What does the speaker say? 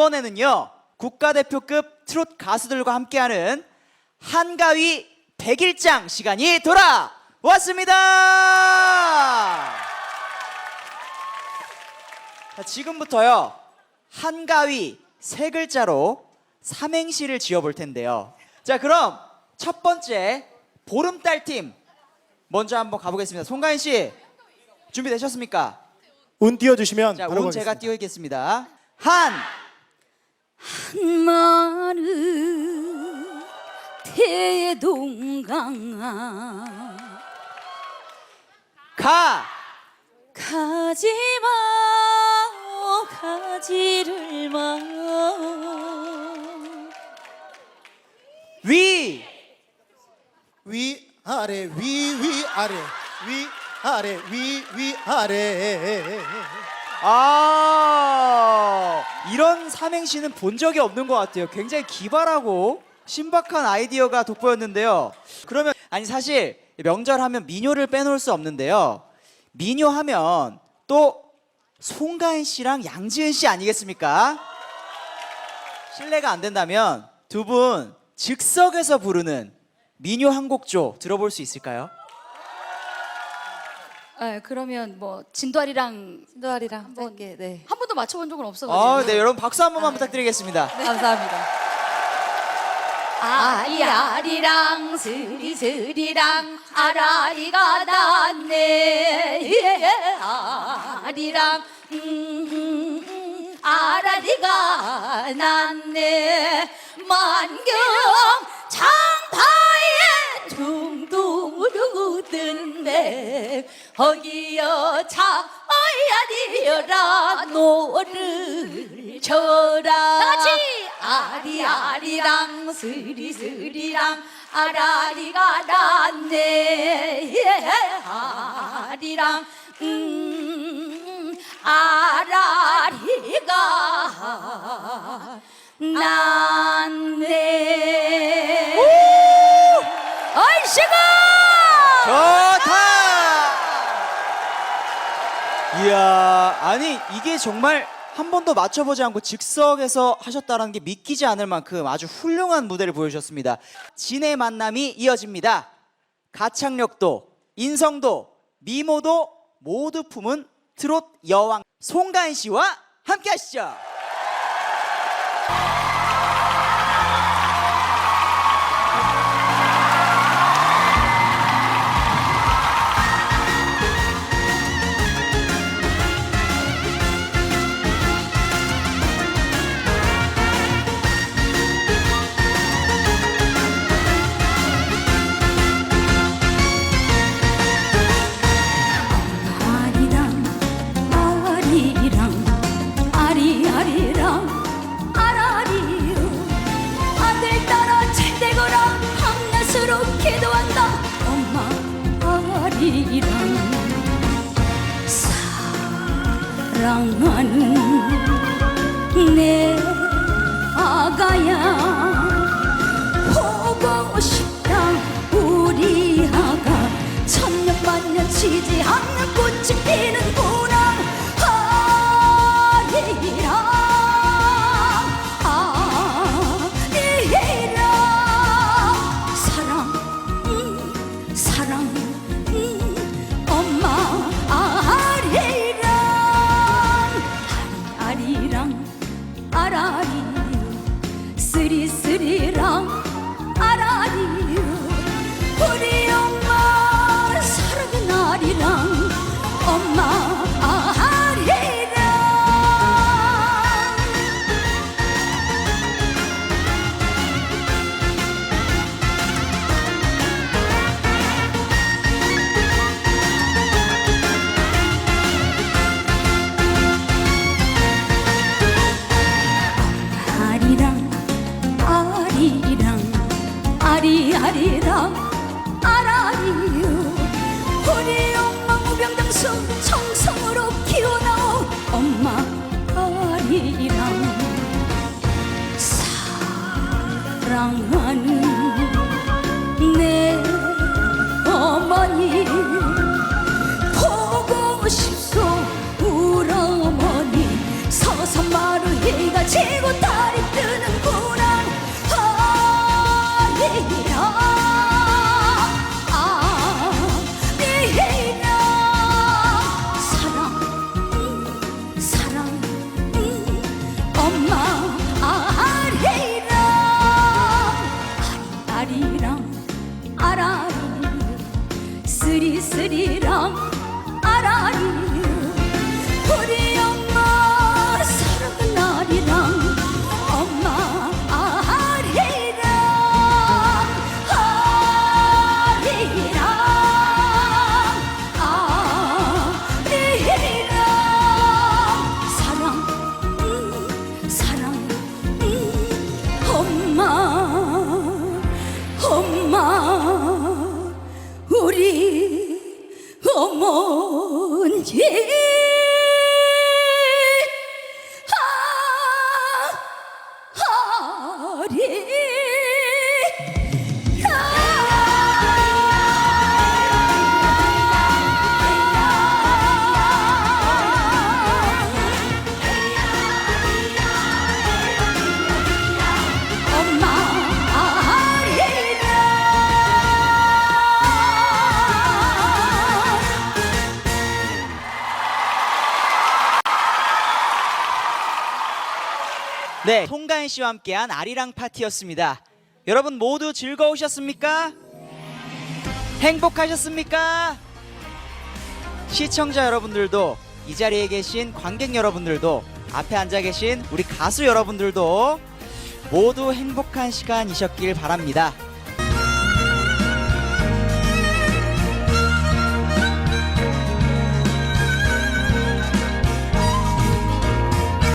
이번에는요 국가대표급 트롯 가수들과 함께하는 한가위 백일장 시간이 돌아왔습니다. 자, 지금부터요 한가위 세 글자로 삼행시를 지어볼 텐데요. 자 그럼 첫 번째 보름달 팀 먼저 한번 가보겠습니다. 송가인 씨 준비되셨습니까? 운 띄워주시면 자, 바로 운 제가 가겠습니다. 띄워있겠습니다. 한, 한마는 대동강아. 가, 가지마 가지를 마. 위, 위 아래 위 위 아래 위 아래 위 위 아래 아, 이런 삼행시는 본 적이 없는 것 같아요. 굉장히 기발하고 신박한 아이디어가 돋보였는데요. 그러면, 아니, 사실 명절 하면 민요를 빼놓을 수 없는데요. 민요 하면 또 송가인 씨랑 양지은 씨 아니겠습니까? 실례가 안 된다면 두 분 즉석에서 부르는 민요 한 곡조 들어볼 수 있을까요? 네, 그러면 뭐 진도아리랑 신도아리랑 한번- 짧게 네. 한 번도 맞춰본 적은 없어가지고 아, 네, 여러분 박수 한 번만 부탁드리겠습니다. 감사합니다. 아리아리랑 스리스리랑 아라리가 났네 예, 아리랑 음, 음, 음, 아라리가 났네 허기여 차아야리여라 노를 쳐라. 다같이! 아리아리랑 스리스리랑 아라리가 났네 예, 아리랑 음 아라리가 났네 이야, 아니 이게 정말 한 번도 맞춰보지 않고 즉석에서 하셨다는 게 믿기지 않을 만큼 아주 훌륭한 무대를 보여주셨습니다. 진의 만남이 이어집니다. 가창력도, 인성도, 미모도 모두 품은 트롯 여왕 송가인 씨와 함께 하시죠. 기도한다. 엄마 아리랑 사랑하는 내 아가야 쓰리 엄마 아리랑 사랑하는 내 어머니 보고 싶소 우리 어머니 서서 마루 해가 지고 달 쓰리쓰리랑 아라리 우리 네, 송가인 씨와 함께한 아리랑 파티였습니다. 여러분 모두 즐거우셨습니까? 행복하셨습니까? 시청자 여러분들도 이 자리에 계신 관객 여러분들도 앞에 앉아 계신 우리 가수 여러분들도 모두 행복한 시간이셨길 바랍니다.